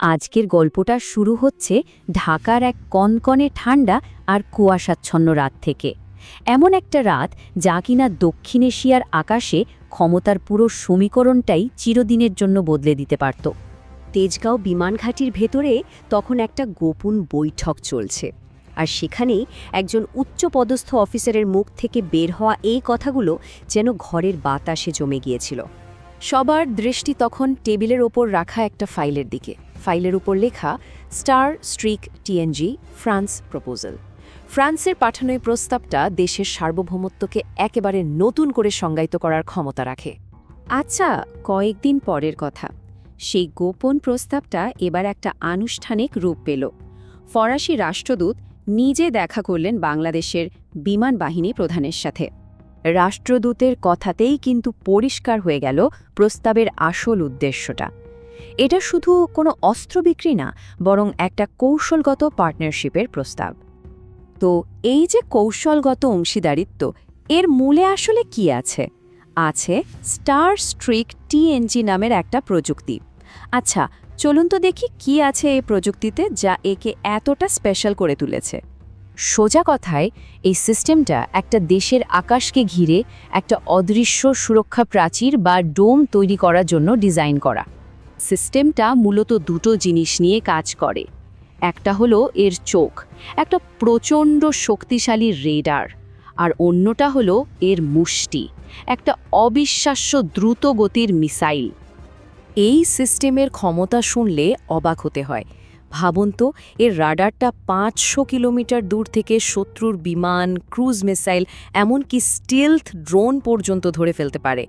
আজকের গল্পটা শুরু হচ্ছে ঢাকার এক কনকনে ঠান্ডা আর কুয়াশাচ্ছন্ন রাত থেকে। এমন একটা রাত যা কিনা দক্ষিণ এশিয়ার আকাশে ক্ষমতার পুরো সমীকরণটাই চিরদিনের জন্য বদলে দিতে পারত। তেজগাঁও বিমানঘাটির ভেতরে তখন একটা গোপন বৈঠক চলছে আর সেখানেই একজন উচ্চপদস্থ অফিসারের মুখ থেকে বের হওয়া এই কথাগুলো যেন ঘরের বাতাসে জমে গিয়েছিল। সবার দৃষ্টি তখন টেবিলের ওপর রাখা একটা ফাইলের দিকে। ফাইলের উপর লেখা star Streak TNG France proposal. ফ্রান্সের পাঠানো এই প্রস্তাবটা দেশের সার্বভৌমত্বকে একেবারে নতুন করে সংজ্ঞায়িত করার ক্ষমতা রাখে। আচ্ছা কয়েকদিন পরের কথা। সেই গোপন প্রস্তাবটা এবার একটা আনুষ্ঠানিক রূপ পেল। ফরাসি রাষ্ট্রদূত নিজে দেখা করলেন বাংলাদেশের বিমান বাহিনী প্রধানের সাথে। রাষ্ট্রদূতের কথাতেই কিন্তু পরিষ্কার হয়ে গেল প্রস্তাবের আসল উদ্দেশ্যটা। এটা শুধু কোনো অস্ত্র বিক্রি না, বরং একটা কৌশলগত পার্টনারশিপের প্রস্তাব। তো এই যে কৌশলগত অংশীদারিত্ব, এর মূলে আসলে কি আছে? আছে স্টার স্ট্রিক টিএনজি নামের একটা প্রযুক্তি। আচ্ছা চলুন তো দেখি কি আছে এই প্রযুক্তিতে যা একে এতটা স্পেশাল করে তুলেছে। সোজা কথায়, এই সিস্টেমটা একটা দেশের আকাশকে ঘিরে একটা অদৃশ্য সুরক্ষা প্রাচীর বা ডোম তৈরি করার জন্য ডিজাইন করা। সিস্টেমটা মূলত দুটো জিনিস নিয়ে কাজ করে। একটা হলো এর চোখ, একটা প্রচণ্ড শক্তিশালী রেডার, আর অন্যটা হলো এর মুষ্টি, একটা অবিশ্বাস্য দ্রুত গতির মিসাইল। এই সিস্টেমের ক্ষমতা শুনলে অবাক হতে হয়। ভাবুন তো, এর রাডারটা পাঁচশো কিলোমিটার দূর থেকে শত্রুর বিমান, ক্রুজ মিসাইল, এমনকি স্টিলথ ড্রোন পর্যন্ত ধরে ফেলতে পারে।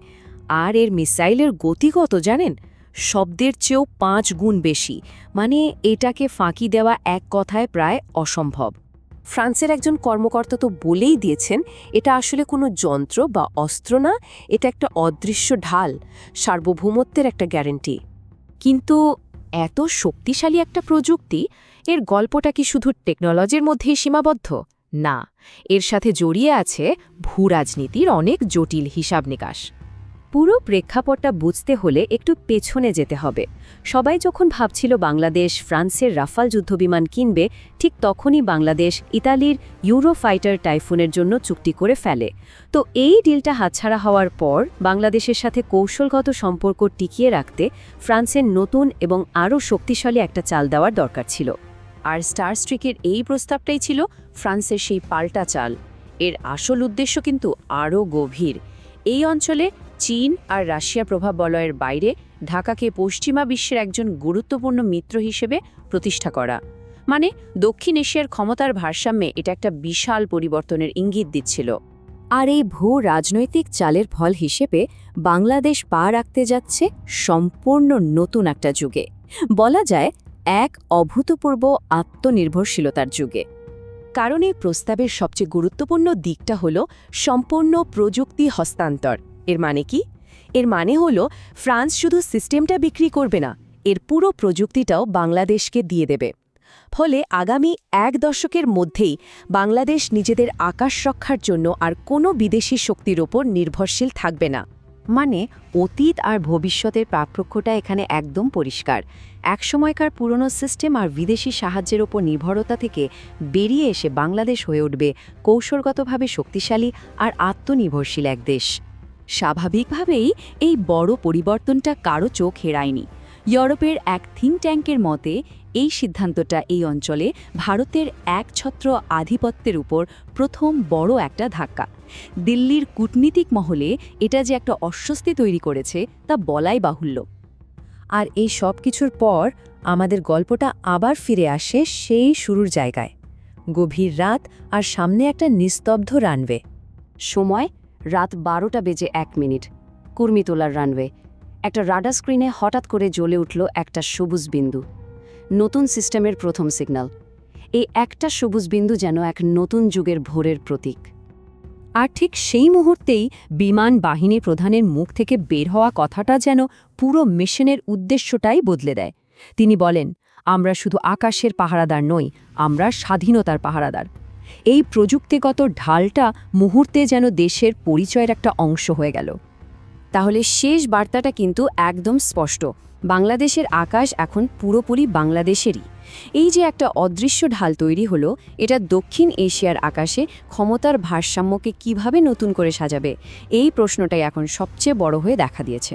আর এর মিসাইলের গতি কত জানেন? শব্দের চেয়েও পাঁচ গুণ বেশি। মানে এটাকে ফাঁকি দেওয়া এক কথায় প্রায় অসম্ভব। ফ্রান্সের একজন কর্মকর্তা তো বলেই দিয়েছেন, এটা আসলে কোনো যন্ত্র বা অস্ত্র না, এটা একটা অদৃশ্য ঢাল, সার্বভৌমত্বের একটা গ্যারেন্টি। কিন্তু এত শক্তিশালী একটা প্রযুক্তি, এর গল্পটা কি শুধু টেকনোলজির মধ্যেই সীমাবদ্ধ? না, এর সাথে জড়িয়ে আছে ভূরাজনীতির অনেক জটিল হিসাব নিকাশ পুরো প্রেক্ষাপটটা বুঝতে হলে একটু পেছনে যেতে হবে। সবাই যখন ভাবছিল বাংলাদেশ ফ্রান্সের রাফাল যুদ্ধবিমান কিনবে, ঠিক তখনই বাংলাদেশ ইতালির ইউরোফাইটার টাইফুনের জন্য চুক্তি করে ফেলে। তো এই ডিলটা হাতছাড়া হওয়ার পর বাংলাদেশের সাথে কৌশলগত সম্পর্ক টিকিয়ে রাখতে ফ্রান্সের নতুন এবং আরও শক্তিশালী একটা চাল দেওয়ার দরকার ছিল। আর স্টার স্ট্রিকের এই প্রস্তাবটাই ছিল ফ্রান্সের সেই পাল্টা চাল। এর আসল উদ্দেশ্য কিন্তু আরও গভীর। এই অঞ্চলে চীন আর রাশিয়া প্রভাব বলয়ের বাইরে ঢাকাকে পশ্চিমা বিশ্বের একজন গুরুত্বপূর্ণ মিত্র হিসেবে প্রতিষ্ঠা করা। মানে দক্ষিণ এশিয়ার ক্ষমতার ভারসাম্যে এটা একটা বিশাল পরিবর্তনের ইঙ্গিত দিচ্ছিল। আর এই ভূ রাজনৈতিক চালের ফল হিসেবে বাংলাদেশ পা রাখতে যাচ্ছে সম্পূর্ণ নতুন একটা যুগে। বলা যায় এক অভূতপূর্ব আত্মনির্ভরশীলতার যুগে। কারণ এই প্রস্তাবের সবচেয়ে গুরুত্বপূর্ণ দিকটা হল সম্পূর্ণ প্রযুক্তি হস্তান্তর। এর মানে কি? এর মানে হল ফ্রান্স শুধু সিস্টেমটা বিক্রি করবে না, এর পুরো প্রযুক্তিটাও বাংলাদেশকে দিয়ে দেবে। ফলে আগামী এক দশকের মধ্যেই বাংলাদেশ নিজেদের আকাশ রক্ষার জন্য আর কোনো বিদেশি শক্তির ওপর নির্ভরশীল থাকবে না। মানে অতীত আর ভবিষ্যতের প্রাপ্রক্ষ্যটা এখানে একদম পরিষ্কার। একসময়কার পুরনো সিস্টেম আর বিদেশি সাহায্যের ওপর নির্ভরতা থেকে বেরিয়ে এসে বাংলাদেশ হয়ে উঠবে কৌশলগতভাবে শক্তিশালী আর আত্মনির্ভরশীল এক দেশ। স্বাভাবিকভাবেই এই বড় পরিবর্তনটা কারও চোখ হেরায়নি। ইউরোপের এক থিঙ্ক ট্যাঙ্কের মতে এই সিদ্ধান্তটা এই অঞ্চলে ভারতের একছত্র আধিপত্যের উপর প্রথম বড় একটা ধাক্কা। দিল্লির কূটনীতিক মহলে এটা যে একটা অস্বস্তি তৈরি করেছে, তা বলাই বাহুল্য। আর এই সব কিছুর পর আমাদের গল্পটা আবার ফিরে আসে সেই শুরুর জায়গায়। গভীর রাত আর সামনে একটা নিস্তব্ধ রানওয়ে। সময়? রাত বারোটা বেজে এক মিনিট। কুর্মিতোলার রানওয়ে। একটা রাডার স্ক্রিনে হঠাৎ করে জ্বলে উঠল একটা সবুজ বিন্দু। নতুন সিস্টেমের প্রথম সিগন্যাল এই একটা সবুজ বিন্দু যেন এক নতুন যুগের ভোরের প্রতীক। আর ঠিক সেই মুহূর্তেই বিমান বাহিনী প্রধানের মুখ থেকে বের হওয়া কথাটা যেন পুরো মিশনের উদ্দেশ্যটাই বদলে দেয়। তিনি বলেন, আমরা শুধু আকাশের পাহারাদার নই, আমরা স্বাধীনতার পাহারাদার। এই প্রযুক্তিগত ঢালটা মুহূর্তে যেন দেশের পরিচয়ের একটা অংশ হয়ে গেল। তাহলে শেষ বার্তাটা কিন্তু একদম স্পষ্ট। বাংলাদেশের আকাশ এখন পুরোপুরি বাংলাদেশেরই। এই যে একটা অদৃশ্য ঢাল তৈরি হলো, এটা দক্ষিণ এশিয়ার আকাশে ক্ষমতার ভারসাম্যকে কীভাবে নতুন করে সাজাবে, এই প্রশ্নটাই এখন সবচেয়ে বড় হয়ে দেখা দিয়েছে।